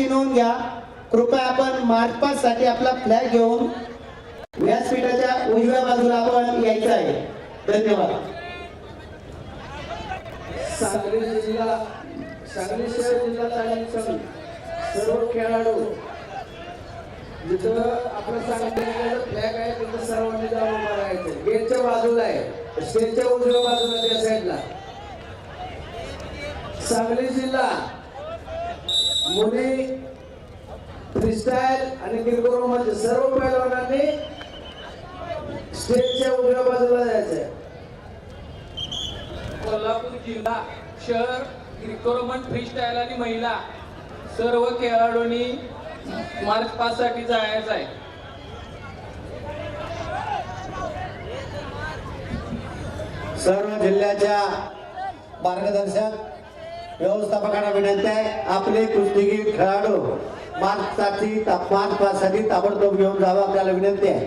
तारखेची नोंद घ्या. कृपया आपण मार्च पाच साठी आपला फ्लॅग घेऊन व्यासपीठाच्या उजव्या बाजूला आपण यायचं आहे. धन्यवाद. सांगली जिल्हा सांगली शहर जिल्हा तालीम संघ सर्व खेळाडू जिथं आपलं सांगलीचं फ्लॅग आहे तिथं सर्वांनी जाऊन राहायचं. गेटच्या बाजूला आहे. स्टेजच्या उजव्या बाजूला त्या साईडला सांगली जिल्हा मुली फ्रीस्टाईल आणि किरकोळमध्ये सर्व पैलवानांनी स्टेजच्या उजव्या बाजूला जायचंय. कोल्हापूर जिल्हा शहर ग्रिकोरोमन फ्रीस्टाईल आणि महिला सर्व खेळाडूंनी मार्च पाच साठी जायचं आहे. सर्व जिल्ह्याच्या मार्गदर्शक व्यवस्थापकांना विनंती आहे आपले कुस्तीगीर खेळाडू मार्च साठी पाच पाचसाठी ताबडतोब घेऊन जावं आपल्याला विनंती आहे.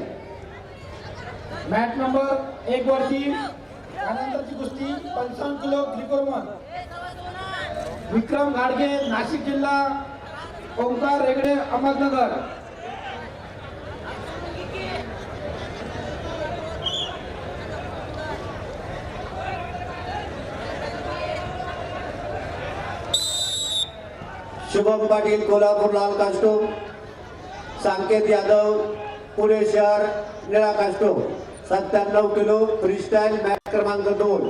मॅट नंबर एक वरती आनंदाची कुस्ती पंचावन्न किलो त्रिकोरमन विक्रम घाडगे नाशिक जिल्हा ओंकार रेगडे अहमदनगर. शुभम पाटील कोल्हापूर लाल कास्टूम सांकेत यादव पुणे शहर निळा कास्टूम सत्त्याण्णव किलो फ्रीस्टाईल मॅच क्रमांक दोन.